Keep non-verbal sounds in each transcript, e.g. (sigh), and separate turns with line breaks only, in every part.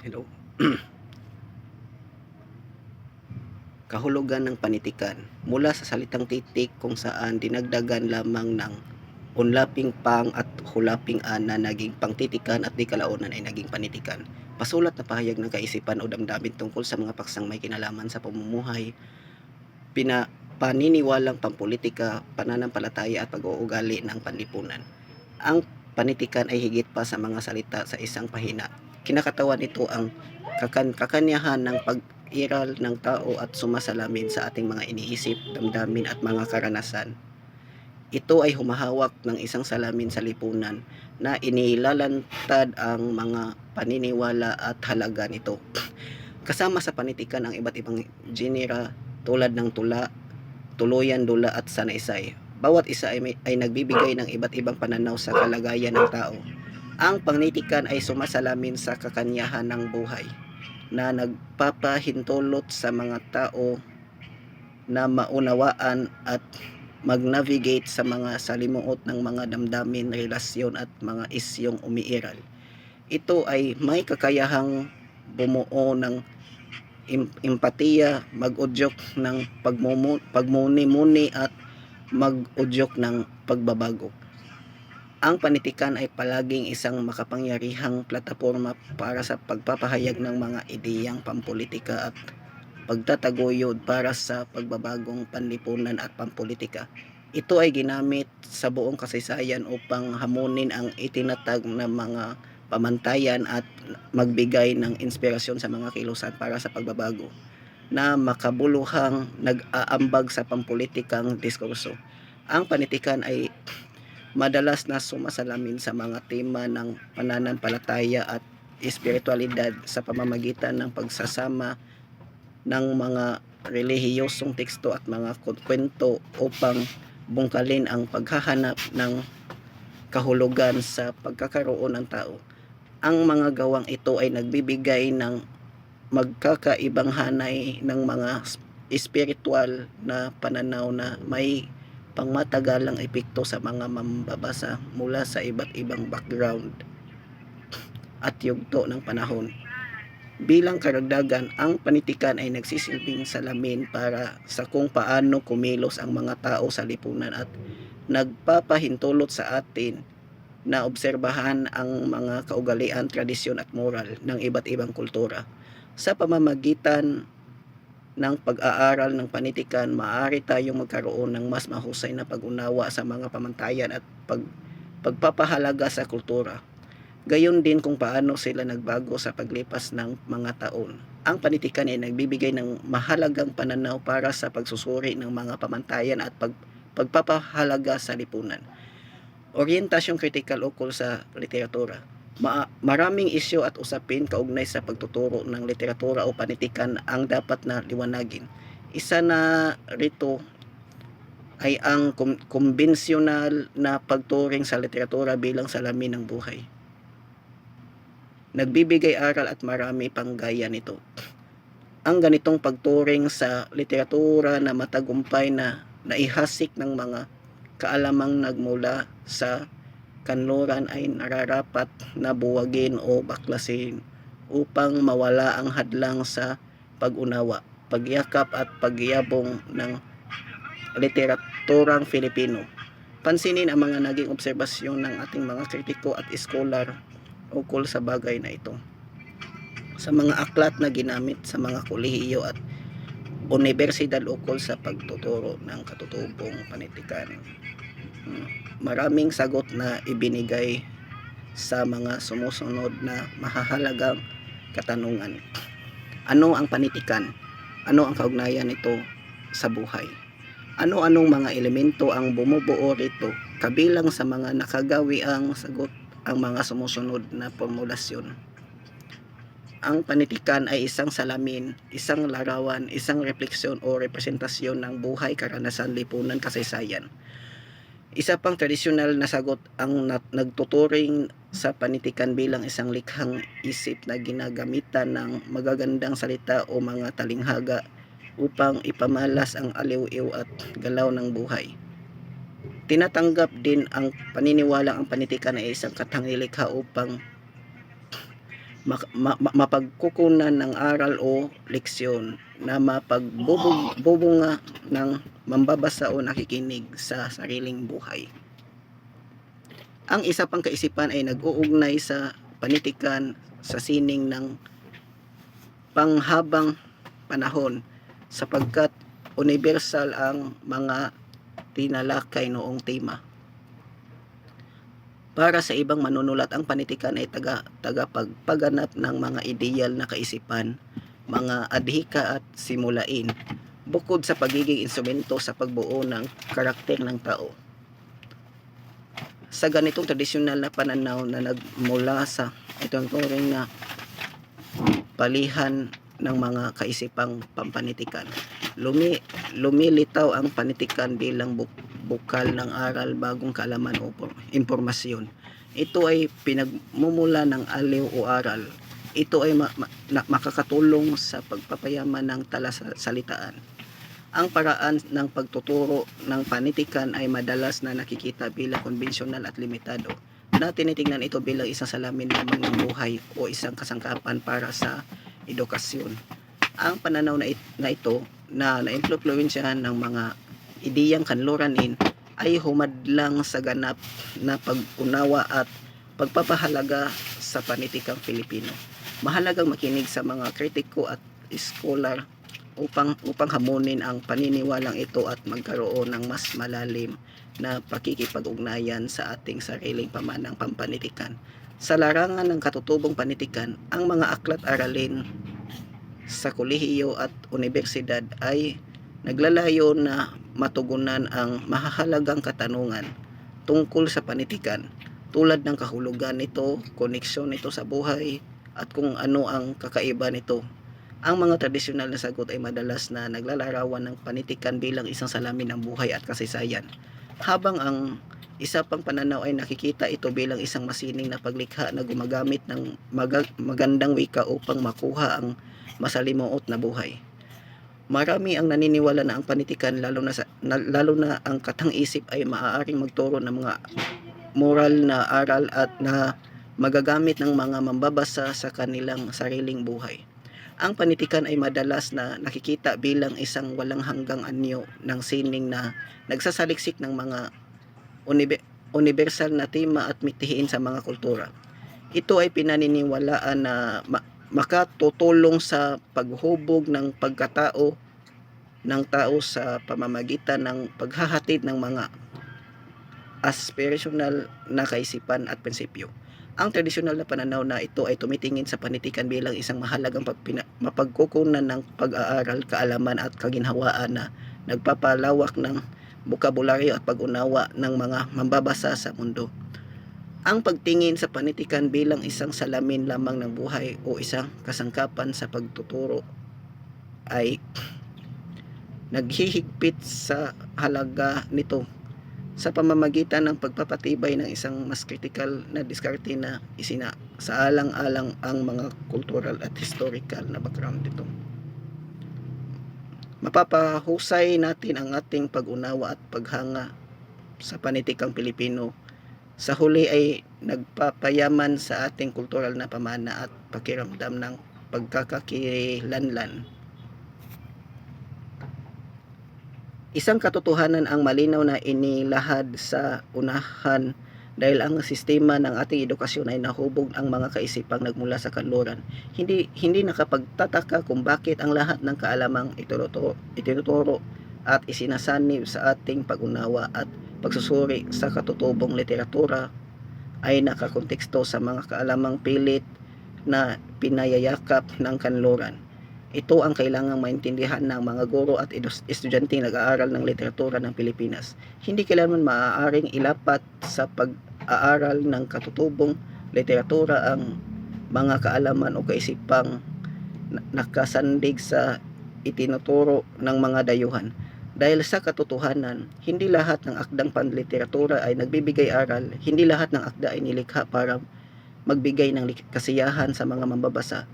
Hello. (clears throat) Kahulugan ng panitikan mula sa salitang titik kung saan dinagdagan lamang ng unlaping pang at hulaping ana naging pangtitikan at di kalaunan ay naging panitikan. Pasulat na pahayag ng kaisipan o damdamin tungkol sa mga paksang may kinalaman sa pamumuhay, pina, paniniwalang pampolitika, pananampalataya at pag-uugali ng panlipunan. Ang panitikan ay higit pa sa mga salita sa isang pahina kinakatawan nito ang kakan kakanyahan ng pag-iral ng tao at sumasalamin sa ating mga iniisip, damdamin at mga karanasan. Ito ay humahawak ng isang salamin sa lipunan na inilalantad ang mga paniniwala at halaga nito. (clears throat) Kasama sa panitikan ang iba't ibang genera tulad ng tula, tuluyan, dula at sanaysay. Bawat isa ay, may, ay nagbibigay ng iba't ibang pananaw sa kalagayan ng tao. Ang panitikan ay sumasalamin sa kakanyahan ng buhay na nagpapahintulot sa mga tao na maunawaan at mag-navigate sa mga salimuot ng mga damdamin, relasyon at mga isyong umiiral. Ito ay may kakayahang bumuo ng empatiya, mag-udyok ng pagmumu- pagmuni-muni at mag-udyok ng pagbabago. Ang panitikan ay palaging isang makapangyarihang plataforma para sa pagpapahayag ng mga ideyang pampolitika at pagtataguyod para sa pagbabagong panlipunan at pampolitika. Ito ay ginamit sa buong kasaysayan upang hamunin ang itinatag na mga pamantayan at magbigay ng inspirasyon sa mga kilusan para sa pagbabago na makabuluhang nag-aambag sa pampolitikang diskurso. Ang panitikan ay madalas na sumasalamin sa mga tema ng pananampalataya at espiritualidad sa pamamagitan ng pagsasama ng mga relihiyosong teksto at mga kwento upang bungkalin ang paghahanap ng kahulugan sa pagkakaroon ng tao. Ang mga gawang ito ay nagbibigay ng magkakaibang hanay ng mga espiritual na pananaw na may pangmatagalang epekto sa mga mambabasa mula sa iba't ibang background at yugto ng panahon. Bilang karagdagan, ang panitikan ay nagsisilbing salamin para sa kung paano kumilos ang mga tao sa lipunan at nagpapahintulot sa atin na obserbahan ang mga kaugalian, tradisyon at moral ng iba't ibang kultura. Sa pamamagitan ng pag-aaral ng panitikan, maaari tayong magkaroon ng mas mahusay na pag-unawa sa mga pamantayan at pag, pagpapahalaga sa kultura. Gayon din kung paano sila nagbago sa paglipas ng mga taon. Ang panitikan ay nagbibigay ng mahalagang pananaw para sa pagsusuri ng mga pamantayan at pag, pagpapahalaga sa lipunan. Orientasyong kritikal ukol sa literatura. Ma- maraming isyu at usapin kaugnay sa pagtuturo ng literatura o panitikan ang dapat na liwanagin. Isa na rito ay ang konbensyonal na pagturing sa literatura bilang salamin ng buhay. Nagbibigay aral at marami pang gaya nito. Ang ganitong pagturing sa literatura na matagumpay na naihasik ng mga kaalamang nagmula sa kanluran ay nararapat na buwagin o baklasin upang mawala ang hadlang sa pag-unawa, pagyakap at pagyabong ng literaturang Filipino. Pansinin ang mga naging obserbasyon ng ating mga kritiko at iskolar ukol sa bagay na ito. Sa mga aklat na ginamit sa mga kolehiyo at universidad ukol sa pagtuturo ng katutubong panitikan. Hmm, Maraming sagot na ibinigay sa mga sumusunod na mahahalagang katanungan. Ano ang panitikan? Ano ang kaugnayan nito sa buhay? Ano-anong mga elemento ang bumubuo rito? Kabilang sa mga nakagawi ang sagot ang mga sumusunod na formulasyon. Ang panitikan ay isang salamin, isang larawan, isang refleksyon o representasyon ng buhay, karanasan, lipunan, kasaysayan. Isa pang tradisyonal na sagot ang nagtuturing sa panitikan bilang isang likhang isip na ginagamitan ng magagandang salita o mga talinghaga upang ipamalas ang aliw-iw at galaw ng buhay. Tinatanggap din ang paniniwala ang panitikan ay isang katangnilikha upang ma- ma- mapagkukunan ng aral o leksyon na mapagbubunga ng mambabasa o nakikinig sa sariling buhay. Ang isa pang kaisipan ay nag-uugnay sa panitikan sa sining ng panghabang panahon sapagkat universal ang mga tinalakay noong tema. Para sa ibang manunulat, ang panitikan ay taga, tagapagpaganap ng mga ideal na kaisipan, mga adhika at simulain, bukod sa pagiging instrumento sa pagbuo ng karakter ng tao. Sa ganitong tradisyonal na pananaw na nagmula sa itong turing na palihan ng mga kaisipang pampanitikan. Lumi, lumilitaw ang panitikan bilang buk, bukal ng aral bagong kaalaman o por- impormasyon. Ito ay pinagmumula ng aliw o aral. Ito ay ma- ma- na- makakatulong sa pagpapayaman ng talasalitaan. Ang paraan ng pagtuturo ng panitikan ay madalas na nakikita bilang konbensyonal at limitado na tinitingnan ito bilang isang salamin lamang ng buhay o isang kasangkapan para sa edukasyon. Ang pananaw na, it- na ito na naimpluensyahan ng mga ideyang kanluranin ay humadlang sa ganap na pag-unawa at pagpapahalaga sa panitikang Filipino. Mahalagang makinig sa mga kritiko at scholar upang upang hamunin ang paniniwalang ito at magkaroon ng mas malalim na pakikipag-ugnayan sa ating sariling pamanang pampanitikan. Sa larangan ng katutubong panitikan, ang mga aklat aralin sa kolehiyo at universidad ay naglalayo na matugunan ang mahahalagang katanungan tungkol sa panitikan tulad ng kahulugan nito, koneksyon nito sa buhay at kung ano ang kakaiba nito. Ang mga tradisyonal na sagot ay madalas na naglalarawan ng panitikan bilang isang salamin ng buhay at kasaysayan. Habang ang isa pang pananaw ay nakikita ito bilang isang masining na paglikha na gumagamit ng maga- magandang wika upang makuha ang masalimuot na buhay. Marami ang naniniwala na ang panitikan lalo na, sa, na lalo na ang katang-isip ay maaaring magturo ng mga moral na aral at na magagamit ng mga mambabasa sa kanilang sariling buhay. Ang panitikan ay madalas na nakikita bilang isang walang hanggang anyo ng sining na nagsasaliksik ng mga universal na tema at mitihin sa mga kultura. Ito ay pinaniniwalaan na makatutulong sa paghubog ng pagkatao ng tao sa pamamagitan ng paghahatid ng mga aspirational na kaisipan at prinsipyo. Ang tradisyonal na pananaw na ito ay tumitingin sa panitikan bilang isang mahalagang pagpina- mapagkukunan ng pag-aaral, kaalaman at kaginhawaan na nagpapalawak ng bukabularyo at pag-unawa ng mga mambabasa sa mundo. Ang pagtingin sa panitikan bilang isang salamin lamang ng buhay o isang kasangkapan sa pagtuturo ay naghihigpit sa halaga nito sa pamamagitan ng pagpapatibay ng isang mas critical na diskarte na isina sa alang-alang ang mga cultural at historical na background nito. Mapapahusay natin ang ating pag-unawa at paghanga sa panitikang Pilipino sa huli ay nagpapayaman sa ating kultural na pamana at pakiramdam ng pagkakakilanlan. Isang katotohanan ang malinaw na inilahad sa unahan dahil ang sistema ng ating edukasyon ay nahubog ang mga kaisipang nagmula sa kanluran. Hindi hindi nakapagtataka kung bakit ang lahat ng kaalamang itinuturo, itinuturo at isinasanib sa ating pag-unawa at pagsusuri sa katutubong literatura ay nakakonteksto sa mga kaalamang pilit na pinayayakap ng kanluran. Ito ang kailangang maintindihan ng mga guro at estudyante nag-aaral ng literatura ng Pilipinas. Hindi kailanman maaaring ilapat sa pag-aaral ng katutubong literatura ang mga kaalaman o kaisipang na- nakasandig sa itinuturo ng mga dayuhan. Dahil sa katotohanan, hindi lahat ng akdang panliteratura ay nagbibigay aral, hindi lahat ng akda ay nilikha para magbigay ng kasiyahan sa mga mambabasa.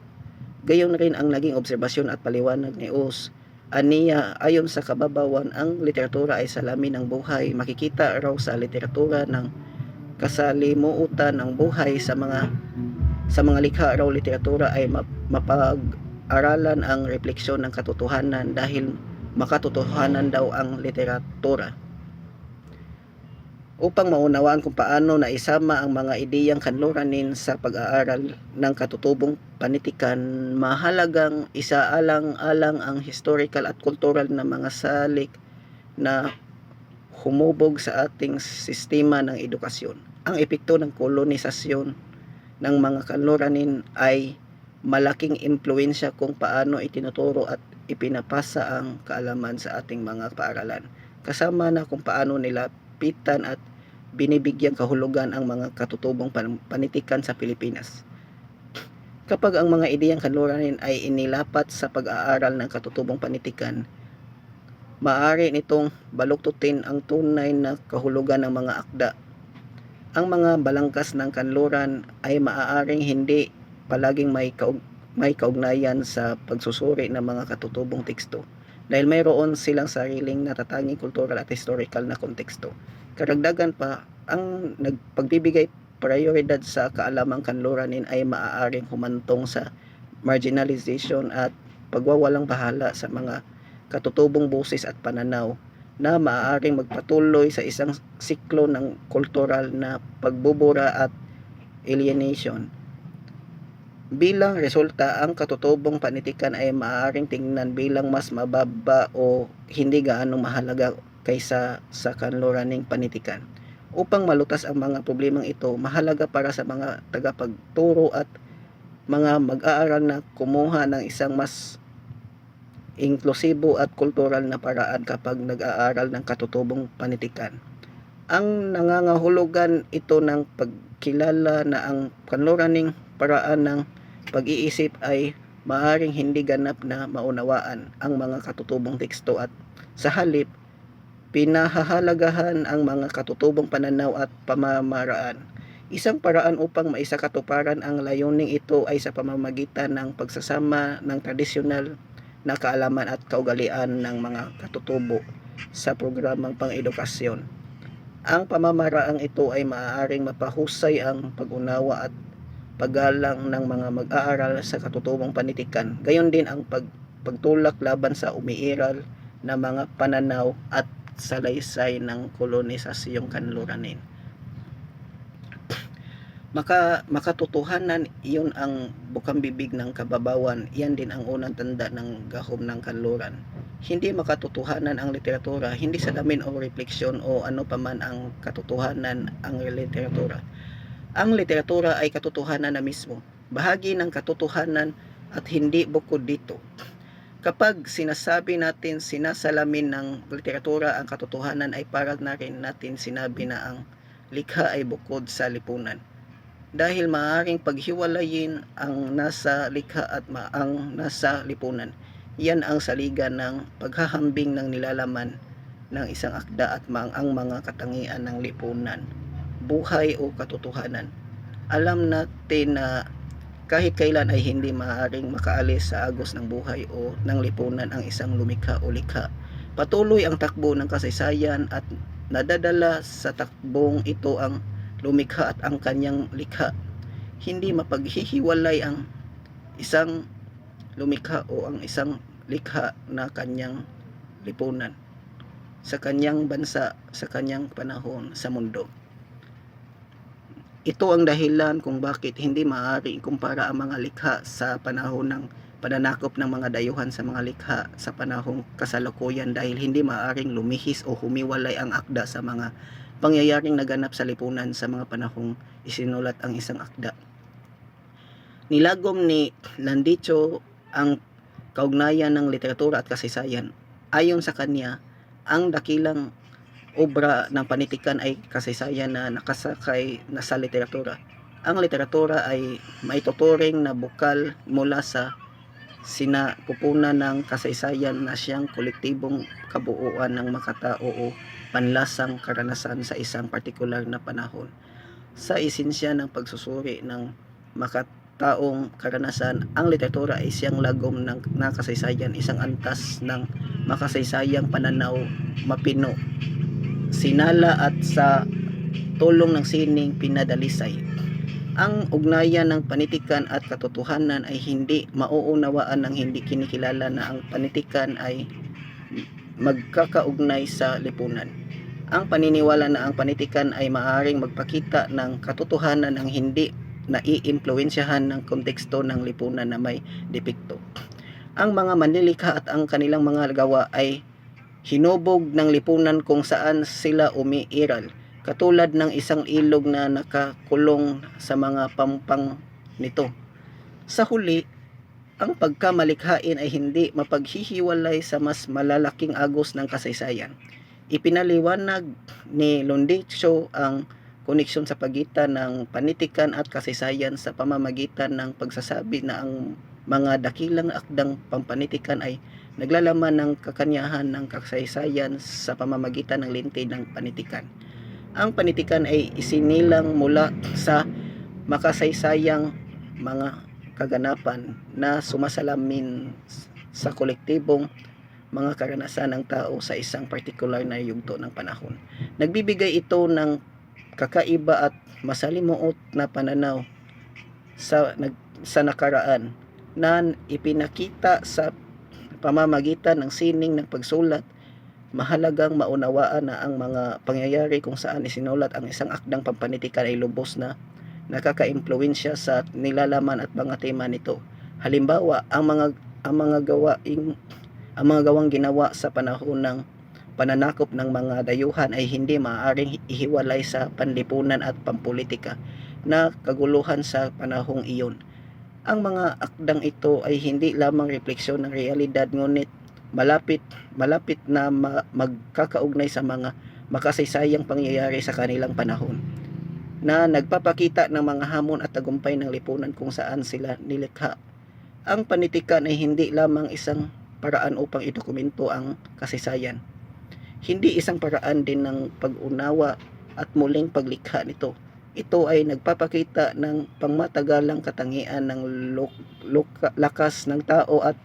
Gayon rin ang naging obserbasyon at paliwanag ni Os. Aniya, ayon sa kababawan, ang literatura ay salamin ng buhay. Makikita raw sa literatura ng kasalimuutan ng buhay sa mga Sa mga likha raw literatura ay map- mapag-aralan ang refleksyon ng katotohanan dahil makatotohanan daw ang literatura. Upang maunawaan kung paano naisama ang mga ideyang kanluranin sa pag-aaral ng katutubong panitikan, mahalagang isaalang-alang ang historical at cultural na mga salik na humubog sa ating sistema ng edukasyon. Ang epekto ng kolonisasyon ng mga kanluranin ay malaking impluensya kung paano itinuturo at ipinapasa ang kaalaman sa ating mga paaralan. Kasama na kung paano nila pitan at binibigyang kahulugan ang mga katutubong pan- panitikan sa Pilipinas. Kapag ang mga ideyang kanluranin ay inilapat sa pag-aaral ng katutubong panitikan, maaari nitong baluktutin ang tunay na kahulugan ng mga akda. Ang mga balangkas ng kanluran ay maaaring hindi palaging may, kaug- may kaugnayan sa pagsusuri ng mga katutubong teksto dahil mayroon silang sariling natatanging kultural at historical na konteksto. Karagdagan pa, ang nagpagbibigay prioridad sa kaalamang kanluranin ay maaaring humantong sa marginalization at pagwawalang bahala sa mga katutubong busis at pananaw na maaaring magpatuloy sa isang siklo ng kultural na pagbubura at alienation. Bilang resulta, ang katutubong panitikan ay maaaring tingnan bilang mas mababa o hindi gaano mahalaga kaysa sa kanluraning panitikan. Upang malutas ang mga problemang ito, mahalaga para sa mga tagapagturo at mga mag-aaral na kumuha ng isang mas inklusibo at kultural na paraan kapag nag-aaral ng katutubong panitikan. Ang nangangahulugan ito ng pagkilala na ang kanluraning paraan ng pag-iisip ay maaring hindi ganap na maunawaan ang mga katutubong teksto at sa halip pinahahalagahan ang mga katutubong pananaw at pamamaraan. Isang paraan upang maisakatuparan ang layuning ito ay sa pamamagitan ng pagsasama ng tradisyonal na kaalaman at kaugalian ng mga katutubo sa programang pang-edukasyon. Ang pamamaraang ito ay maaaring mapahusay ang pag-unawa at paggalang ng mga mag-aaral sa katutubong panitikan. Gayon din ang pag, pagtulak laban sa umiiral na mga pananaw at salaysay ng kolonisasyong kanluranin. Maka, makatotohanan, iyon ang bukang bibig ng kababawan. Yan din ang unang tanda ng gahom ng kanluran. Hindi makatotohanan ang literatura, hindi salamin o refleksyon o ano paman ang katotohanan ang literatura. Ang literatura ay katotohanan na mismo, bahagi ng katotohanan at hindi bukod dito. Kapag sinasabi natin sinasalamin ng literatura ang katotohanan ay para na rin natin sinabi na ang likha ay bukod sa lipunan. Dahil maaaring paghiwalayin ang nasa likha at ma- ang nasa lipunan. Yan ang saligan ng paghahambing ng nilalaman ng isang akda at ma- ang mga katangian ng lipunan buhay o katotohanan. Alam natin na kahit kailan ay hindi maaaring makaalis sa agos ng buhay o ng lipunan ang isang lumikha o likha. Patuloy ang takbo ng kasaysayan at nadadala sa takbong ito ang lumikha at ang kanyang likha. Hindi mapaghihiwalay ang isang lumikha o ang isang likha na kanyang lipunan sa kanyang bansa, sa kanyang panahon sa mundo. Ito ang dahilan kung bakit hindi maaari ikumpara ang mga likha sa panahon ng pananakop ng mga dayuhan sa mga likha sa panahong kasalukuyan dahil hindi maaaring lumihis o humiwalay ang akda sa mga pangyayaring naganap sa lipunan sa mga panahong isinulat ang isang akda. Nilagom ni Landicho ang kaugnayan ng literatura at kasaysayan. Ayon sa kanya, ang dakilang obra ng panitikan ay kasaysayan na nakasakay na sa literatura. Ang literatura ay maituturing na bukal mula sa sinapupunan ng kasaysayan na siyang kolektibong kabuuan ng makatao o panlasang karanasan sa isang partikular na panahon. Sa esensya ng pagsusuri ng makataong karanasan, ang literatura ay siyang lagom ng, ng kasaysayan, isang antas ng makasaysayang pananaw mapino sinala at sa tulong ng sining pinadalisay. Ang ugnayan ng panitikan at katotohanan ay hindi mauunawaan ng hindi kinikilala na ang panitikan ay magkakaugnay sa lipunan. Ang paniniwala na ang panitikan ay maaaring magpakita ng katotohanan ang hindi na iimpluwensyahan ng konteksto ng lipunan na may depekto. Ang mga manlilikha at ang kanilang mga gawa ay hinubog ng lipunan kung saan sila umiiral katulad ng isang ilog na nakakulong sa mga pampang nito. Sa huli, ang pagkamalikhain ay hindi mapaghihiwalay sa mas malalaking agos ng kasaysayan. Ipinaliwanag ni Lundicho ang koneksyon sa pagitan ng panitikan at kasaysayan sa pamamagitan ng pagsasabi na ang mga dakilang akdang pampanitikan ay naglalaman ng kakanyahan ng kasaysayan sa pamamagitan ng linte ng panitikan. Ang panitikan ay isinilang mula sa makasaysayang mga kaganapan na sumasalamin sa kolektibong mga karanasan ng tao sa isang partikular na yugto ng panahon. Nagbibigay ito ng kakaiba at masalimuot na pananaw sa nag, sa nakaraan na ipinakita sa pamamagitan ng sining ng pagsulat mahalagang maunawaan na ang mga pangyayari kung saan isinulat ang isang akdang pampanitikan ay lubos na nakakaimpluwensya sa nilalaman at mga tema nito. Halimbawa, ang mga ang mga gawaing ang mga gawang ginawa sa panahon ng pananakop ng mga dayuhan ay hindi maaaring ihiwalay sa panlipunan at pampolitika na kaguluhan sa panahong iyon. Ang mga akdang ito ay hindi lamang refleksyon ng realidad ngunit malapit malapit na ma- magkakaugnay sa mga makasaysayang pangyayari sa kanilang panahon na nagpapakita ng mga hamon at tagumpay ng lipunan kung saan sila nilikha. Ang panitikan ay hindi lamang isang paraan upang idokumento ang kasaysayan. Hindi isang paraan din ng pag-unawa at muling paglikha nito. Ito ay nagpapakita ng pangmatagalang katangian ng lakas ng tao at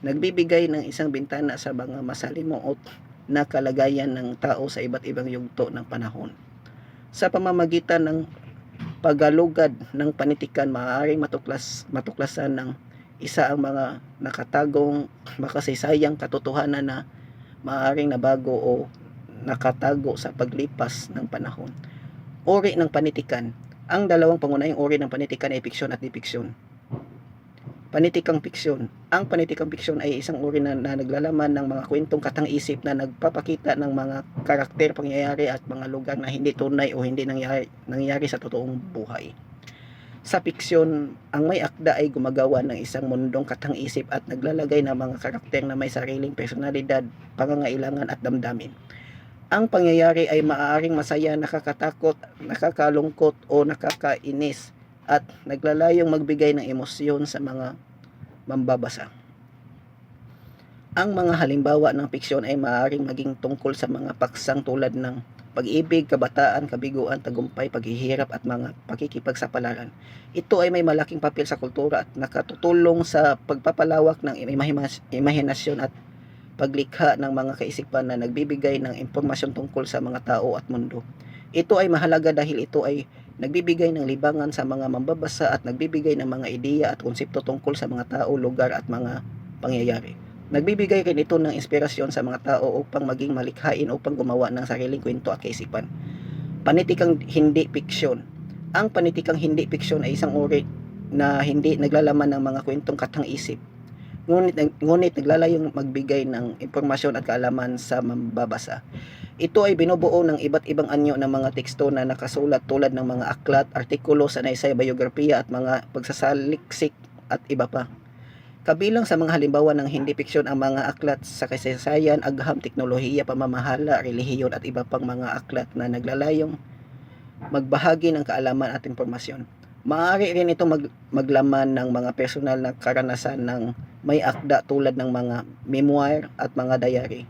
nagbibigay ng isang bintana sa mga masalimuot na kalagayan ng tao sa iba't ibang yugto ng panahon. Sa pamamagitan ng pagalugad ng panitikan, maaaring matuklas, matuklasan ng isa ang mga nakatagong makasaysayang katotohanan na maaaring nabago o nakatago sa paglipas ng panahon. Uri ng panitikan. Ang dalawang pangunahing uri ng panitikan ay fiksyon at dipiksyon. Panitikang fiksyon. Ang panitikang fiksyon ay isang uri na, na naglalaman ng mga kwentong katang-isip na nagpapakita ng mga karakter, pangyayari at mga lugar na hindi tunay o hindi nangyari, nangyari sa totoong buhay. Sa fiksyon, ang may akda ay gumagawa ng isang mundong katang-isip at naglalagay ng mga karakter na may sariling personalidad, pangangailangan at damdamin. Ang pangyayari ay maaaring masaya, nakakatakot, nakakalungkot o nakakainis at naglalayong magbigay ng emosyon sa mga mambabasa. Ang mga halimbawa ng fiksyon ay maaaring maging tungkol sa mga paksang tulad ng pag-ibig, kabataan, kabiguan, tagumpay, paghihirap at mga pakikipagsapalaran. Ito ay may malaking papel sa kultura at nakatutulong sa pagpapalawak ng imahinasyon at paglikha ng mga kaisipan na nagbibigay ng impormasyon tungkol sa mga tao at mundo. Ito ay mahalaga dahil ito ay nagbibigay ng libangan sa mga mambabasa at nagbibigay ng mga ideya at konsepto tungkol sa mga tao, lugar at mga pangyayari. Nagbibigay rin ito ng inspirasyon sa mga tao upang maging malikhain upang gumawa ng sariling kwento at kaisipan. Panitikang hindi fiksyon. Ang panitikang hindi fiksyon ay isang uri na hindi naglalaman ng mga kwentong katang-isip. Ngunit, ngunit naglalayong magbigay ng impormasyon at kaalaman sa mambabasa. Ito ay binubuo ng iba't ibang anyo ng mga teksto na nakasulat tulad ng mga aklat, artikulo, sanaysay, biografiya at mga pagsasaliksik at iba pa. Kabilang sa mga halimbawa ng hindi fiksyon ang mga aklat sa kasaysayan, agham, teknolohiya, pamamahala, relihiyon at iba pang mga aklat na naglalayong magbahagi ng kaalaman at impormasyon. Maaari rin ito mag, maglaman ng mga personal na karanasan ng may akda tulad ng mga memoir at mga diary.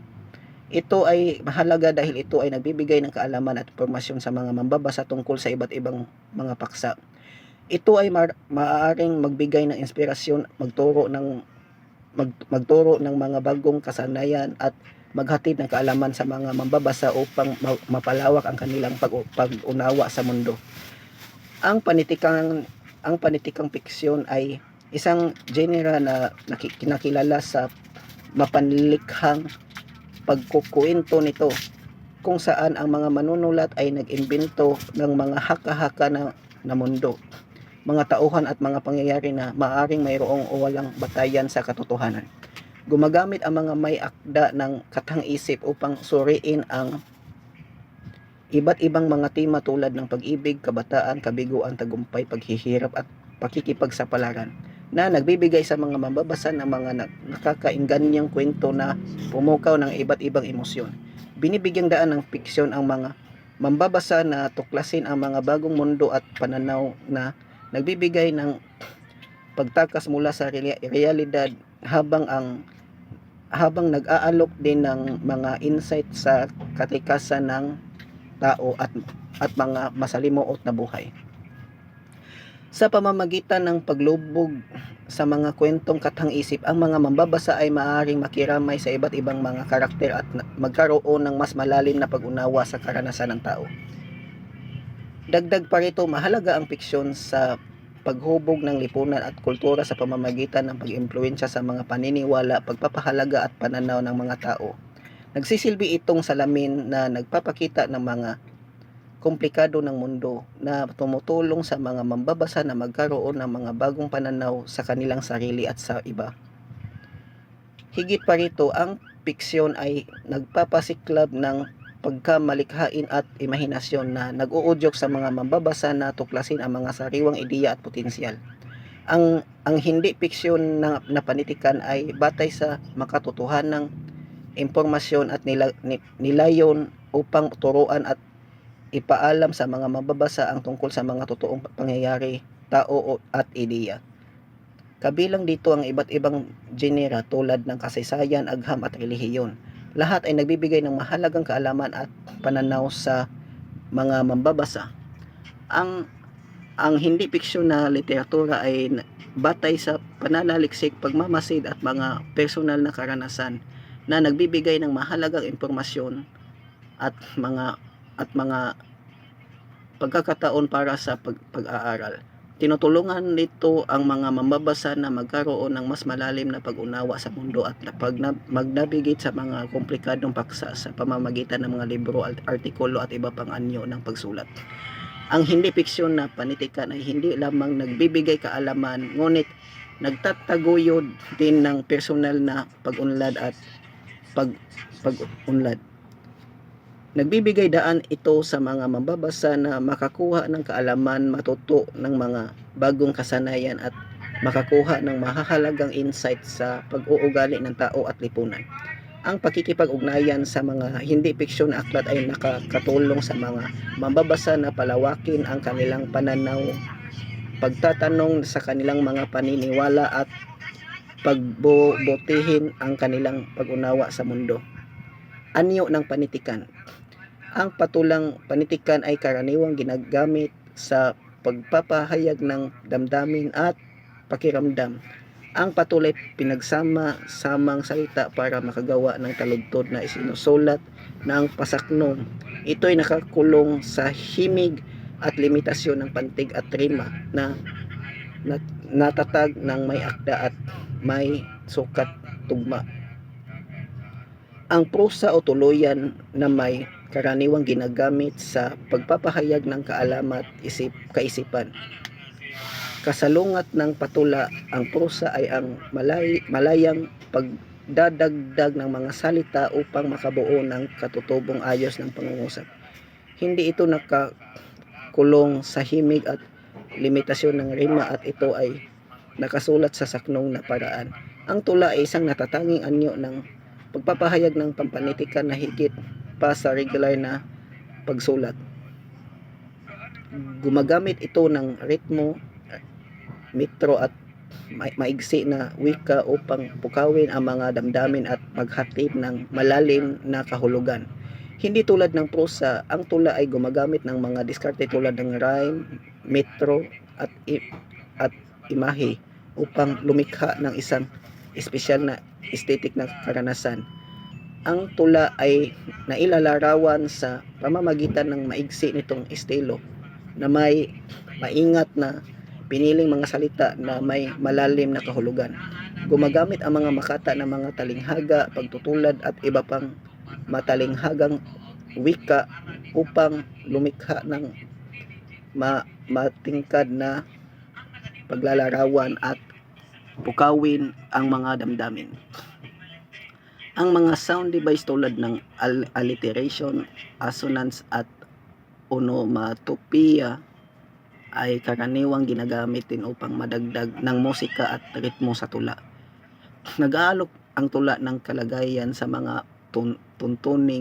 Ito ay mahalaga dahil ito ay nagbibigay ng kaalaman at impormasyon sa mga mambabasa tungkol sa iba't ibang mga paksa. Ito ay ma- maaaring magbigay ng inspirasyon, magturo ng mag, magturo ng mga bagong kasanayan at maghatid ng kaalaman sa mga mambabasa upang ma- mapalawak ang kanilang pag, pag-unawa sa mundo. Ang panitikang ang panitikang fiksyon ay isang genre na naki- kinakilala sa mapanlikhang pagkukuwento nito kung saan ang mga manunulat ay nag-imbento ng mga haka-haka na, na mundo, mga tauhan at mga pangyayari na maaring mayroong o walang batayan sa katotohanan. Gumagamit ang mga may akda ng katang-isip upang suriin ang iba't ibang mga tema tulad ng pag-ibig, kabataan, kabiguan, tagumpay, paghihirap at pakikipagsapalaran na nagbibigay sa mga mambabasa ng mga na- nakakainganyang kwento na pumukaw ng iba't ibang emosyon. Binibigyang daan ng fiksyon ang mga mambabasa na tuklasin ang mga bagong mundo at pananaw na nagbibigay ng pagtakas mula sa reali- realidad habang ang habang nag-aalok din ng mga insight sa katikasan ng tao at at mga masalimuot na buhay. Sa pamamagitan ng paglubog sa mga kwentong katang-isip, ang mga mambabasa ay maaaring makiramay sa iba't ibang mga karakter at magkaroon ng mas malalim na pag-unawa sa karanasan ng tao. Dagdag pa rito, mahalaga ang fiksyon sa paghubog ng lipunan at kultura sa pamamagitan ng pag-impluensya sa mga paniniwala, pagpapahalaga at pananaw ng mga tao. Nagsisilbi itong salamin na nagpapakita ng mga komplikado ng mundo na tumutulong sa mga mambabasa na magkaroon ng mga bagong pananaw sa kanilang sarili at sa iba. Higit pa rito, ang fiksyon ay nagpapasiklab ng pagkamalikhain at imahinasyon na nag-uudyok sa mga mambabasa na tuklasin ang mga sariwang ideya at potensyal. Ang ang hindi fiksyon na, na panitikan ay batay sa makatotohanang impormasyon at nila, ni- nilayon upang turuan at ipaalam sa mga mababasa ang tungkol sa mga totoong pangyayari, tao at ideya. Kabilang dito ang iba't ibang genera tulad ng kasaysayan, agham at relihiyon. Lahat ay nagbibigay ng mahalagang kaalaman at pananaw sa mga mambabasa. Ang ang hindi fiksyon na literatura ay batay sa pananaliksik, pagmamasid at mga personal na karanasan na nagbibigay ng mahalagang impormasyon at mga at mga pagkakataon para sa pag, pag-aaral. Tinutulungan nito ang mga mambabasa na magkaroon ng mas malalim na pag-unawa sa mundo at pag mag-navigate sa mga komplikadong paksa sa pamamagitan ng mga libro, artikulo at iba pang anyo ng pagsulat. Ang hindi fiksyon na panitikan ay hindi lamang nagbibigay kaalaman, ngunit nagtataguyod din ng personal na pag-unlad at pag pag-unlad. Nagbibigay daan ito sa mga mambabasa na makakuha ng kaalaman, matuto ng mga bagong kasanayan at makakuha ng mahahalagang insight sa pag-uugali ng tao at lipunan. Ang pakikipag-ugnayan sa mga hindi fiksyon na aklat ay nakakatulong sa mga mambabasa na palawakin ang kanilang pananaw, pagtatanong sa kanilang mga paniniwala at pagbubutihin ang kanilang pag-unawa sa mundo. Anyo ng panitikan ang patulang panitikan ay karaniwang ginagamit sa pagpapahayag ng damdamin at pakiramdam. Ang patuloy pinagsama-samang salita para makagawa ng taludtod na isinusulat ng pasaknom. Ito'y nakakulong sa himig at limitasyon ng pantig at rima na natatag ng may akda at may sukat tugma. Ang prosa o tuluyan na may karaniwang ginagamit sa pagpapahayag ng kaalamat isip kaisipan. Kasalungat ng patula, ang prosa ay ang malay, malayang pagdadagdag ng mga salita upang makabuo ng katutubong ayos ng pangungusap. Hindi ito nakakulong sa himig at limitasyon ng rima at ito ay nakasulat sa saknong na paraan. Ang tula ay isang natatanging anyo ng pagpapahayag ng pampanitikan na higit pa sa regular na pagsulat. Gumagamit ito ng ritmo, metro at ma- maigsi na wika upang pukawin ang mga damdamin at maghatid ng malalim na kahulugan. Hindi tulad ng prosa, ang tula ay gumagamit ng mga diskarte tulad ng rhyme, metro at i- at imahe upang lumikha ng isang espesyal na aesthetic na karanasan ang tula ay nailalarawan sa pamamagitan ng maigsi nitong estilo na may maingat na piniling mga salita na may malalim na kahulugan. Gumagamit ang mga makata ng mga talinghaga, pagtutulad at iba pang matalinghagang wika upang lumikha ng ma matingkad na paglalarawan at pukawin ang mga damdamin. Ang mga sound device tulad ng al- alliteration, assonance at onomatopoeia ay karaniwang ginagamit din upang madagdag ng musika at ritmo sa tula. Nag-aalok ang tula ng kalagayan sa mga tun- tuntuning